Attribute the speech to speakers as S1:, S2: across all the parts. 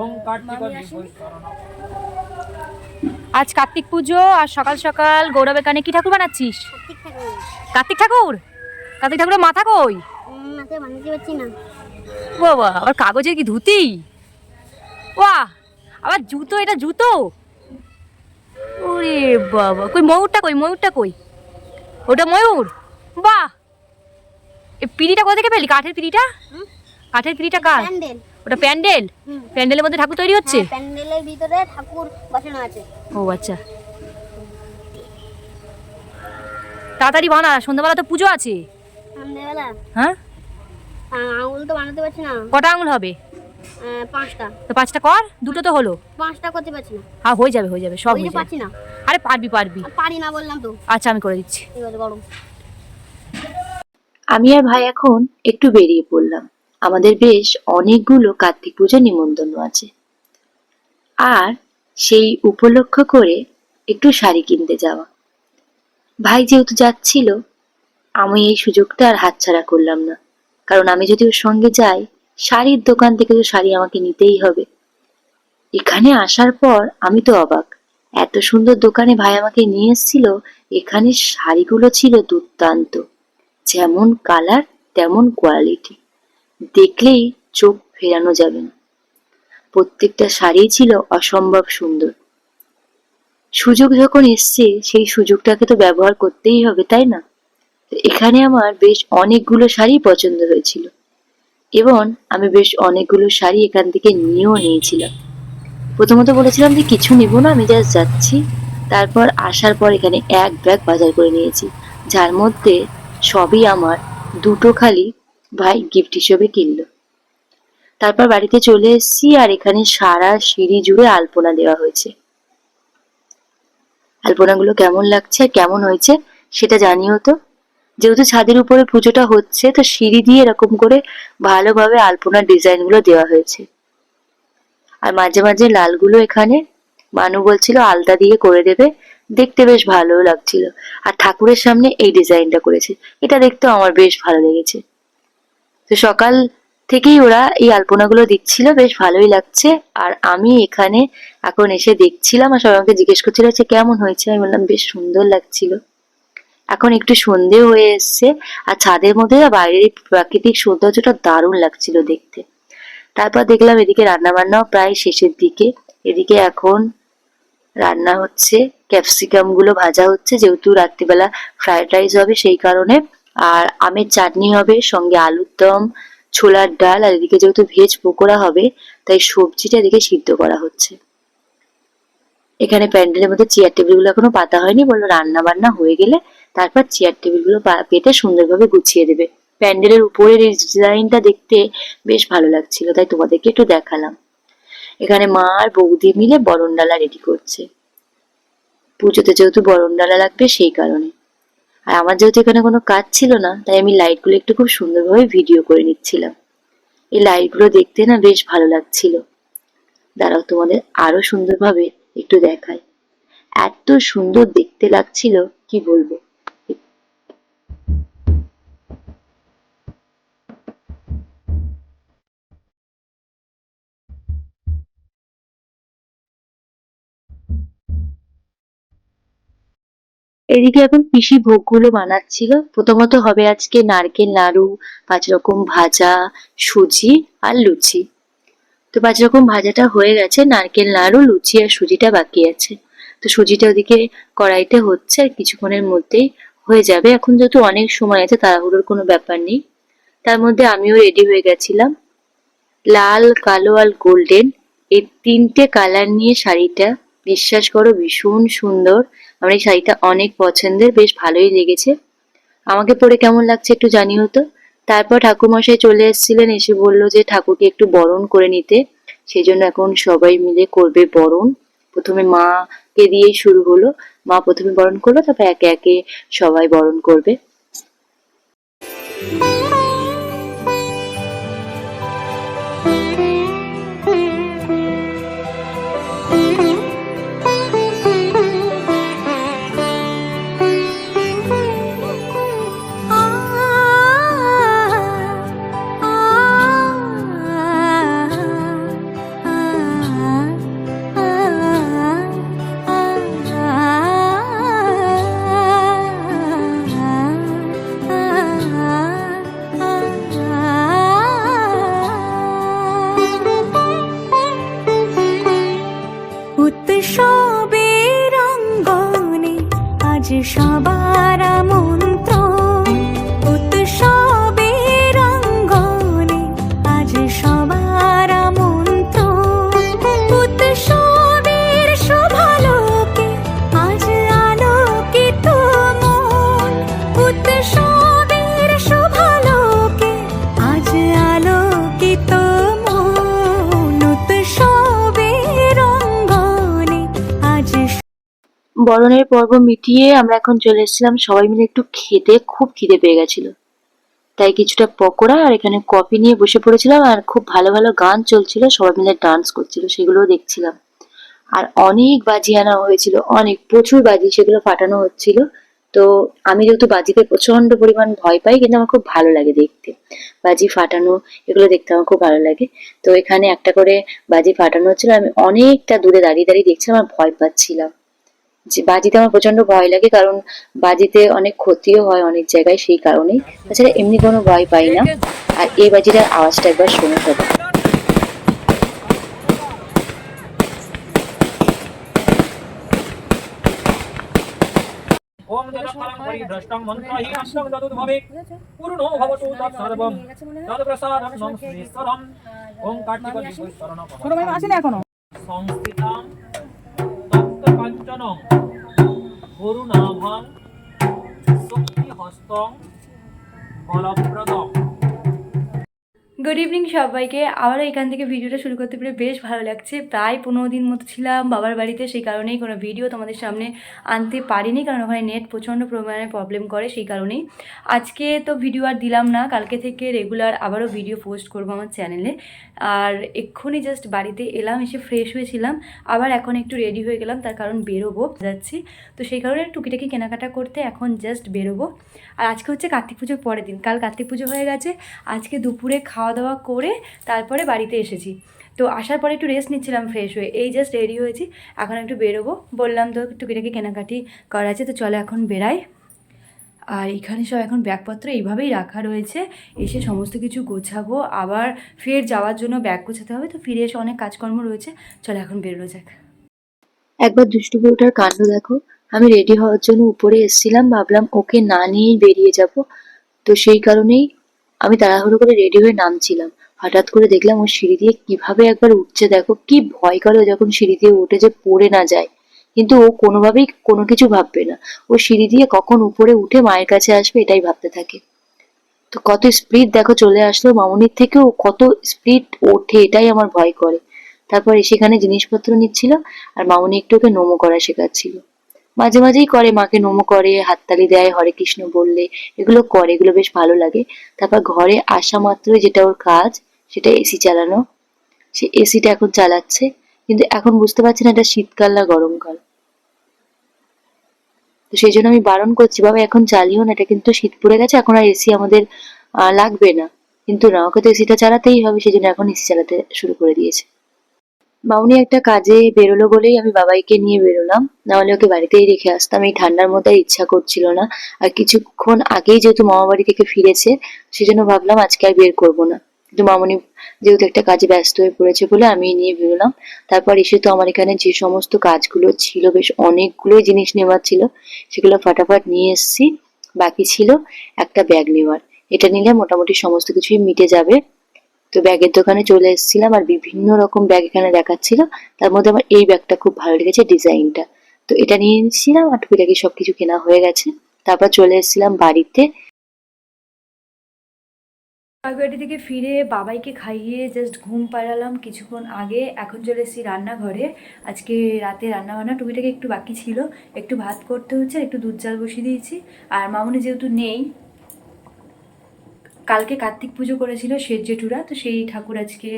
S1: ওম কার্তিক
S2: আজ কার্তিক পুজো আর সকাল সকাল গৌরব এখানে কি ঠাকুর বানাচ্ছিস? কার্তিক ঠাকুর। কার্তিক ঠাকুরের মাথা কই? বাবা আবার কাগজের কি ধুতি? বাহ আবার জুতো এটা জুতো? ওরে বাবা কই ময়ূরটা কই? ময়ূরটা কই? ওটা ময়ূর? বাহ! এই পিড়িটা কোথা থেকে পেলি? কাঠের পিড়িটা?
S3: হুম?
S2: কাঠের পিড়িটা কার?
S3: প্যান্ডেল।
S2: ওটা প্যান্ডেল। প্যান্ডেলের মধ্যে ঠাকুর তৈরি হচ্ছে?
S3: হ্যাঁ, প্যান্ডেলের ভিতরে ঠাকুর বসানো আছে।
S2: ও আচ্ছা। তাড়াতাড়ি বানা সন্ধ্যাবেলা তো পুজো আছে।
S3: সন্ধ্যেবেলা?
S2: হ্যাঁ?
S3: আঙুল তো বানাতে পারছি না।
S2: কটা আঙুল হবে?
S3: পাঁচটা।
S2: তো পাঁচটা কর দুটো তো হলো।
S3: পাঁচটা করতে পারছি না।
S2: হ্যাঁ হয়ে যাবে হয়ে যাবে সব হয়ে যাবে।
S3: পারছি না।
S2: আরে পারবি পারবি।
S3: পারি না বললাম তো।
S2: আচ্ছা আমি করে দিচ্ছি।
S3: এবার গরম।
S4: আমি আর ভাই এখন একটু বেরিয়ে পড়লাম। আমাদের বেশ অনেকগুলো কার্তিক পূজা নিমন্ত্রণ আছে। আর সেই উপলক্ষ করে একটু শাড়ি কিনতে যাওয়া। ভাই যেহেতু যাচ্ছিল, আমি এই সুযোগটা আর হাতছাড়া করলাম না। কারণ আমি যদি ওর সঙ্গে যাই, শাড়ির দোকান থেকে তো শাড়ি আমাকে নিতেই হবে। এখানে আসার পর আমি তো অবাক। এত সুন্দর দোকানে ভাই আমাকে নিয়ে এসেছিল এখানে শাড়িগুলো ছিল দুর্দান্ত। যেমন কালার, তেমন কোয়ালিটি। দেখলেই চোখ ফেরানো যাবে না। প্রত্যেকটা শাড়ি ছিল অসম্ভব সুন্দর। সুযোগ যখন এসছে, সেই সুযোগটাকে তো ব্যবহার করতেই হবে, তাই না? এখানে আমার বেশ অনেকগুলো শাড়ি পছন্দ হয়েছিল। এবং আমি বেশ অনেকগুলো শাড়ি এখান থেকে নিয়েও নিয়েছিলাম। প্রথমত বলেছিলাম যে, কিছু নিব না, আমি জাস্ট যাচ্ছি। তারপর আসার পর এখানে এক ব্যাগ বাজার করে নিয়েছি। যার মধ্যে সবই আমার, দুটো খালি ভাই গিফট হিসেবে কিনলো। তারপর বাড়িতে চলে এসেছি আর এখানে সারা সিঁড়ি জুড়ে আলপনা দেওয়া হয়েছে। আলপনাগুলো কেমন লাগছে, কেমন হয়েছে সেটা জানিও তো। যেহেতু ছাদের উপরে পুজোটা হচ্ছে, তো সিঁড়ি দিয়ে এরকম করে ভালোভাবে আলপনার ডিজাইনগুলো দেওয়া হয়েছে। আর মাঝে মাঝে লালগুলো এখানে মানু বলছিল আলতা দিয়ে করে দেবে, দেখতে বেশ ভালো লাগছিল। আর ঠাকুরের সামনে এই ডিজাইনটা করেছে, এটা দেখতেও আমার বেশ ভালো লেগেছে। তো সকাল থেকেই ওরা এই আলপনাগুলো দিচ্ছিল বেশ ভালোই লাগছে। আর আমি এখানে এখন এসে দেখছিলাম আর সবাই আমাকে জিজ্ঞেস করছিল যে কেমন হয়েছে? আমি বললাম, বেশ সুন্দর লাগছিল। এখন একটু সন্ধে হয়ে এসছে আর ছাদের মধ্যে বাইরের প্রাকৃতিক সৌন্দর্যটা দারুণ লাগছিল দেখতে। তারপর দেখলাম এদিকে রান্না বান্নাও প্রায় শেষের দিকে। এদিকে এখন রান্না হচ্ছে ক্যাপসিকামগুলো ভাজা হচ্ছে, যেহেতু রাত্রিবেলা ফ্রাইড রাইস হবে সেই কারণে। আর আমের চাটনি হবে, সঙ্গে আলুর দম, ছোলার ডাল, আর এদিকে যেহেতু ভেজ পকোড়া হবে, তাই সবজিটা এদিকে সিদ্ধ করা হচ্ছে। এখানে প্যান্ডেলের মধ্যে চেয়ার টেবিলগুলো এখনও পাতা হয়নি বলল রান্না বান্না হয়ে গেলে তারপর চেয়ার টেবিলগুলো পা- পেতে সুন্দরভাবে গুছিয়ে দেবে। প্যান্ডেলের উপরের এই ডিজাইনটা দেখতে বেশ ভালো লাগছিল, তাই তোমাদেরকে একটু দেখালাম। এখানে মা আর বৌদি মিলে বরণডালা রেডি করছে। পুজোতে যেহেতু বরণডালা লাগবে সেই কারণে। আর আমার যেহেতু এখানে কোনো কাজ ছিল না, তাই আমি লাইটগুলো একটু খুব সুন্দরভাবে ভিডিও করে নিচ্ছিলাম। এই লাইটগুলো দেখতে না বেশ ভালো লাগছিল। দাঁড়াও তোমাদের আরও সুন্দরভাবে একটু দেখায় এত সুন্দর দেখতে লাগছিল, কি বলব? এদিকে এখন পিসি ভোগগুলো বানাচ্ছিল। প্রথমত হবে আজকে নারকেল নাড়ু পাঁচ রকম ভাজা, সুজি আর লুচি। তো পাঁচ রকম ভাজাটা হয়ে গেছে, নারকেল নাড়ু লুচি আর সুজিটা বাকি আছে। তো সুজিটা ওদিকে কড়াইতে হচ্ছে, আর কিছুক্ষণের মধ্যেই হয়ে যাবে। এখন যেহেতু অনেক সময় আছে, তাড়াহুড়োর কোনো ব্যাপার নেই। তার মধ্যে আমিও রেডি হয়ে গেছিলাম। লাল, কালো আর গোল্ডেন এই তিনটে কালার নিয়ে শাড়িটা বিশ্বাস করো, ভীষণ সুন্দর। আমার এই শাড়িটা অনেক পছন্দের, বেশ ভালোই লেগেছে। আমাকে পরে কেমন লাগছে একটু জানিও তো। তারপর ঠাকুরমশাই চলে এসেছিলেন, এসে বলল যে ঠাকুরকে একটু বরণ করে নিতে। সেই জন্য এখন সবাই মিলে করবে বরণ। প্রথমে মাকে দিয়েই শুরু হলো। মা প্রথমে বরণ করল, তারপর একে একে সবাই বরণ করবে। বরণের পর্ব মিটিয়ে আমরা এখন চলে এসেছিলাম। সবাই মিলে একটু খেতে, খুব খিদে পেয়ে গেছিল। তাই কিছুটা পকোড়া আর এখানে কফি নিয়ে বসে পড়েছিলাম আর খুব ভালো ভালো গান চলছিল, সবাই মিলে ডান্স করছিল, সেগুলোও দেখছিলাম। আর অনেক বাজি আনা হয়েছিল, অনেক, প্রচুর বাজি সেগুলো ফাটানো হচ্ছিল। তো আমি যেহেতু বাজিতে প্রচণ্ড পরিমাণ ভয় পাই, কিন্তু আমার খুব ভালো লাগে দেখতে। বাজি ফাটানো, এগুলো দেখতে আমার খুব ভালো লাগে। তো এখানে একটা করে বাজি ফাটানো হচ্ছিল, আমি অনেকটা দূরে দাঁড়িয়ে দাঁড়িয়ে দেখছিলাম, আর ভয় পাচ্ছিলাম। বাজিতে আমার প্রচণ্ড ভয় লাগে কারণ বাজিতে অনেক ক্ষতিও হয় অনেক জায়গায় সেই কারণেই। তাছাড়া এমনি কোনো ভয় পাই না। আর এই বাজিটার আওয়াজটা একবার শুনে সবাই
S1: ওম জনফলং পরিভ্রষ্টং মন্ত্রহীনং তদুদ্ভবে পূর্ণো ভবতু তৎসর্বম তৎপ্রসাদং নম শ্রীশ্বরম ওম কার্তিক বিশ্বরণ
S5: ছোট ভাই আসেনি এখনও?
S1: সংস্থিতাম তপ্ত কাঞ্চনং গুরুনাভং শক্তি হস্তং বলপ্রদম
S2: গুড ইভিনিং সবাইকে। আবারও এখান থেকে ভিডিওটা শুরু করতে পেরে বেশ ভালো লাগছে। প্রায় পনেরো দিন মতো ছিলাম বাবার বাড়িতে, সেই কারণেই কোনো ভিডিও তোমাদের সামনে আনতে পারিনি, কারণ ওখানে নেট প্রচণ্ড পরিমাণে প্রবলেম করে, সেই কারণেই। আজকে তো ভিডিও আর দিলাম না, কালকে থেকে রেগুলার আবারও ভিডিও পোস্ট করব আমার চ্যানেলে আর এক্ষুনি জাস্ট বাড়িতে এলাম, এসে ফ্রেশ হয়েছিলাম। আবার এখন একটু রেডি হয়ে গেলাম, তার কারণ বেরোবো যাচ্ছি। তো সেই কারণে টুকিটাকি কেনাকাটা করতে এখন জাস্ট বেরোবো। আর আজকে হচ্ছে কার্তিক পুজোর পরের দিন। কাল কার্তিক পুজো হয়ে গেছে। আজকে দুপুরে খাওয়া দাওয়া করে তারপরে বাড়িতে এসেছি। তো আসার পরে একটু রেস্ট নিচ্ছিলাম ফ্রেশ হয়ে। এই জাস্ট রেডি হয়েছি। এখন একটু বেরোবো। বললাম তো টুকিটাকি কেনাকাটি করা আছে। তো চলো এখন বেরাই। আর এখানে সব এখন ব্যাগপত্র এইভাবেই রাখা রয়েছে। এসে সমস্ত কিছু গোছাবো। আবার ফের যাওয়ার জন্য ব্যাগ গোছাতে হবে। তো ফিরে এসে অনেক কাজকর্ম রয়েছে। চলো এখন বেরোনো যাক।
S4: একবার দুষ্টু বউটার কাণ্ড দেখো। আমি রেডি হওয়ার জন্য উপরে এসেছিলাম। ভাবলাম ওকে না নিয়েই বেরিয়ে যাব। তো সেই কারণেই আমি তাড়াহুড়ো করে রেডি হয়ে নামছিলাম। হঠাৎ করে দেখলাম ও সিঁড়ি দিয়ে কীভাবে একবার উঠছে দেখো, কি ভয় করে যখন সিঁড়ি দিয়ে উঠে যে পড়ে না যায়। কিন্তু ও কোনোভাবেই কোনো কিছু ভাববে না। ও সিঁড়ি দিয়ে কখন উপরে উঠে মায়ের কাছে আসবে এটাই ভাবতে থাকে। তো কত স্পিড দেখো চলে আসলো, মামুনির থেকেও কত স্পিড ওঠে এটাই আমার ভয় করে। তারপর সেখানে জিনিসপত্র নিচ্ছিল আর মামুনি একটু ওকে নমো করা শেখাচ্ছিল। মাঝে মাঝেই করে, মাকে নমো করে, হাততালি দেয়, হরে কৃষ্ণ বললে, এগুলো করে, এগুলো বেশ ভালো লাগে। তারপর ঘরে আসা মাত্রই যেটা ওর কাজ, সেটা এসি চালানো। সে এসিটা এখন চালাচ্ছে, কিন্তু এখন বুঝতে পারছি না এটা শীতকাল না গরমকাল। তো সেই জন্য আমি বারণ করছি, বাবা, এখন চালিও না, এটা কিন্তু শীত পড়ে গেছে, এখন আর এসি আমাদের লাগবে না। কিন্তু না, ওকে তো এসিটা চালাতেই হবে সেই জন্য এখন এসি চালাতে শুরু করে দিয়েছে। মামুনি একটা কাজে বেরোলো বলেই আমি বাবাইকে নিয়ে বেরোলাম। নাহলে ওকে বাড়িতেই রেখে আসতাম। এই ঠান্ডার মধ্যে ইচ্ছা করছিল না। আর কিছুক্ষণ আগেই যেহেতু মামা বাড়ি থেকে ফিরেছে, সেজন্য ভাবলাম আজকে আর বের করব না। কিন্তু মামনি যেহেতু একটা কাজে ব্যস্ত হয়ে পড়েছে বলে আমি নিয়ে বেরোলাম। তারপর এসে তো আমার এখানে যে সমস্ত কাজগুলো ছিল, বেশ অনেকগুলোই জিনিস নেওয়ার ছিল, সেগুলো ফাটাফাট নিয়ে এসেছি। বাকি ছিল একটা ব্যাগ নেওয়ার। এটা নিলে মোটামুটি সমস্ত কিছুই মিটে যাবে। তো ব্যাগের দোকানে চলে এসেছিলাম আর বিভিন্ন রকম ব্যাগ এখানে দেখাচ্ছিল। তার মধ্যে আমার এই ব্যাগটা খুব ভালো লেগেছে, ডিজাইনটা। তো এটা নিয়ে নিচ্ছিলাম আর টুকিটাকি সবকিছু কেনা হয়ে গেছে। তারপর চলে এসেছিলাম বাড়িতে।
S2: বাড়ি থেকে ফিরে বাবাইকে খাইয়ে জাস্ট ঘুম পাড়ালাম কিছুক্ষণ আগে। এখন চলে এসেছি রান্নাঘরে। আজকে রাতে রান্না বান্না টুকিটাকে একটু বাকি ছিল। একটু ভাত করতে হচ্ছে, একটু দুধ জাল বসিয়ে দিয়েছি। আর মামুনি যেহেতু নেই কালকে কার্তিক পুজো করেছিল শেষ জেঠুরা তো সেই ঠাকুর আজকে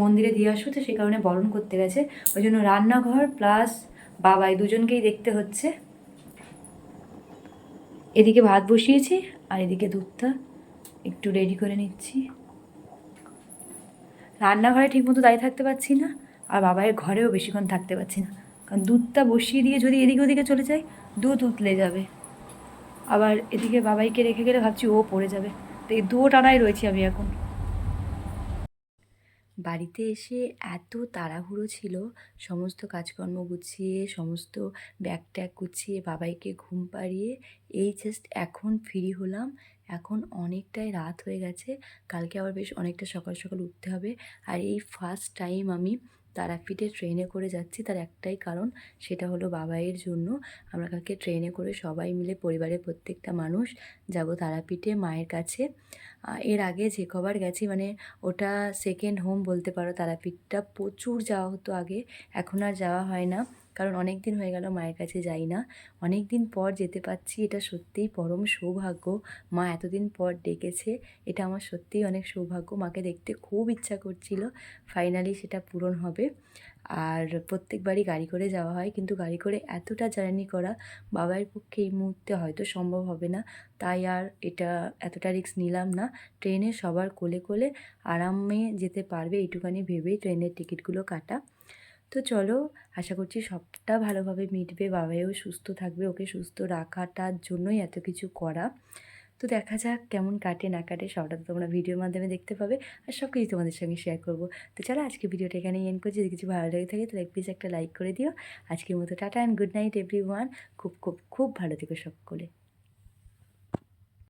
S2: মন্দিরে দিয়ে আসব তো সেই কারণে বরণ করতে গেছে। ওই জন্য রান্নাঘর প্লাস বাবাই দুজনকেই দেখতে হচ্ছে। এদিকে ভাত বসিয়েছি, আর এদিকে দুধটা একটু রেডি করে নিচ্ছি। রান্নাঘরে ঠিকমতো দাঁড়িয়ে থাকতে পারছি না, আর বাবাইয়ের ঘরেও বেশিক্ষণ থাকতে পারছি না। কারণ দুধটা বসিয়ে দিয়ে যদি এদিকে ওদিকে চলে যায়, দুধ উতলে যাবে। আবার এদিকে বাবাইকে রেখে গেলে ভাবছি ও পড়ে যাবে। তো এই দুটো টানাই রয়েছি আমি এখন। বাড়িতে এসে এত তাড়াহুড়ো ছিল, সমস্ত কাজকর্ম গুছিয়ে, সমস্ত ব্যাগ ট্যাগ গুছিয়ে, বাবাইকে ঘুম পাড়িয়ে, এই জাস্ট এখন ফ্রি হলাম। এখন অনেকটাই রাত হয়ে গেছে, কালকে আবার বেশ অনেকটা সকাল সকাল উঠতে হবে। আর এই ফার্স্ট টাইম আমি তারাপীঠে ট্রেনে করে যাচ্ছি। তার একটাই কারণ, সেটা হলো বাবাইয়ের জন্য। আমরা কালকে ট্রেনে করে সবাই মিলে পরিবারের প্রত্যেকটা মানুষ যাব তারাপীঠে মায়ের কাছে। এর আগে যে কবার গেছি মানে ওটা সেকেন্ড হোম বলতে পারো, তারাপীঠটা প্রচুর যাওয়া হতো আগে। এখন আর যাওয়া হয় না। কারণ অনেক দিন হয়ে গেল মায়ের কাছে যাই না। অনেক দিন পর যেতে পারছি, এটা সত্যিই পরম সৌভাগ্য। মা এতদিন পর ডেকেছে, এটা আমার সত্যিই অনেক সৌভাগ্য। মাকে দেখতে খুব ইচ্ছা করছিল ফাইনালি সেটা পূরণ হবে। আর প্রত্যেকবারই গাড়ি করে যাওয়া হয়, কিন্তু গাড়ি করে এতটা জার্নি করা বাবার পক্ষে এই মুহূর্তে হয়তো সম্ভব হবে না। তাই আর এটা এতটা রিস্ক নিলাম না। ট্রেনে সবার কোলে কোলে আরামে যেতে পারবে এইটুখানি ভেবেই ট্রেনের টিকিটগুলো কাটা। তো চলো, আশা করছি সবটা ভালোভাবে মিটবে। বাবাইও সুস্থ থাকবে, ওকে সুস্থ রাখাটার জন্যই এত কিছু করা। তো দেখা যাক কেমন কাটে, না কাটে, সবটা তো তোমরা ভিডিওর মাধ্যমে দেখতে পাবে আর সব কিছু তোমাদের সঙ্গে শেয়ার করব। তো চলো, আজকে ভিডিওটা এখানে এন্ড করছি। যদি কিছু ভালো লেগে থাকে, তাহলে প্লিজ একটা লাইক করে দিও। আজকের মতো tata and good night everyone খুব খুব খুব ভালো থেকো সকলে।